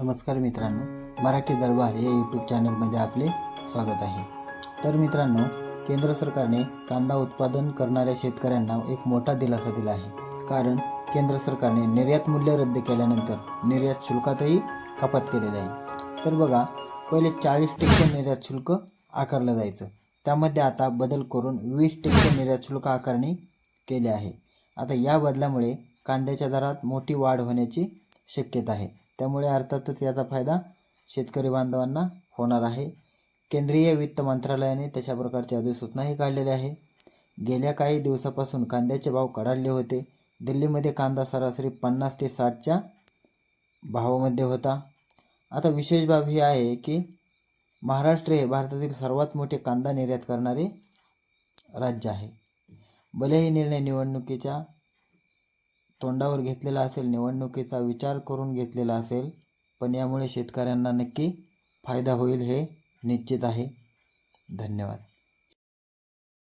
नमस्कार मित्रांनो मराठी दरबार या यूट्यूब चॅनलमध्ये आपले स्वागत आहे. तर मित्रांनो केंद्र सरकारने कांदा उत्पादन करणाऱ्या शेतकऱ्यांना एक मोठा दिलासा दिला आहे. कारण केंद्र सरकारने निर्यात मूल्य रद्द केल्यानंतर निर्यात शुल्कातही कपात केलेली आहे. तर बघा पहिले चाळीस टक्के निर्यात शुल्क आकारलं जायचं. त्यामध्ये आता बदल करून वीस टक्के निर्यात शुल्क आकारणी केले आहे. आता या बदलामुळे कांद्याच्या दरात मोठी वाढ होण्याची शक्यता आहे. त्यामुळे अर्थातच याचा फायदा शेतकरी बांधवांना होणार आहे. केंद्रीय वित्त मंत्रालयाने तशा प्रकारची अधिसूचनाही काढलेली आहे. गेल्या काही दिवसापासून कांद्याचे भाव कडाडले होते. दिल्लीमध्ये कांदा सरासरी पन्नास ते साठच्या भावामध्ये होता. आता विशेष बाब ही आहे की महाराष्ट्र हे भारतातील सर्वात मोठे कांदा निर्यात करणारे राज्य आहे. भलेही निर्णय निवडणुकीच्या तोंडावर घेतलेला असेल निवडणुकीचा विचार करून घेतलेला असेल पण यामुळे शेतकऱ्यांना नक्की फायदा होईल हे निश्चित आहे. धन्यवाद.